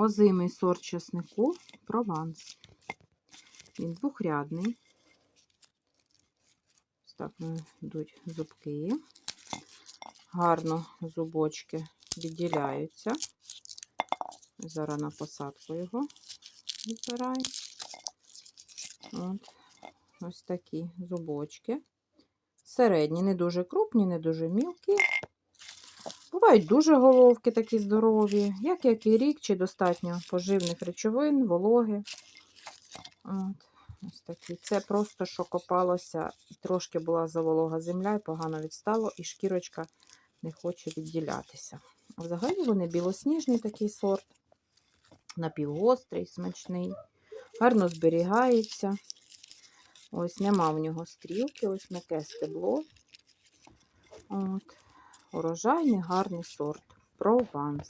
Озимий сорт чеснику Прованс. Він двохрядний. Ось так йдуть зубки. Гарно зубочки відділяються. Зараз на посадку його відбираємо. От. Ось такі зубочки. Середні, не дуже крупні, не дуже мілкі. Бувають дуже головки такі здорові, як який рік, чи достатньо поживних речовин, вологи. От, ось такі. Це просто, що копалося, трошки була заволога земля, і погано відстало, і шкірочка не хоче відділятися. Взагалі вони білосніжний такий сорт, напівгострий, смачний, гарно зберігається. Ось нема в нього стрілки, ось м'яке стебло. От. Урожайний гарний сорт. Прованс.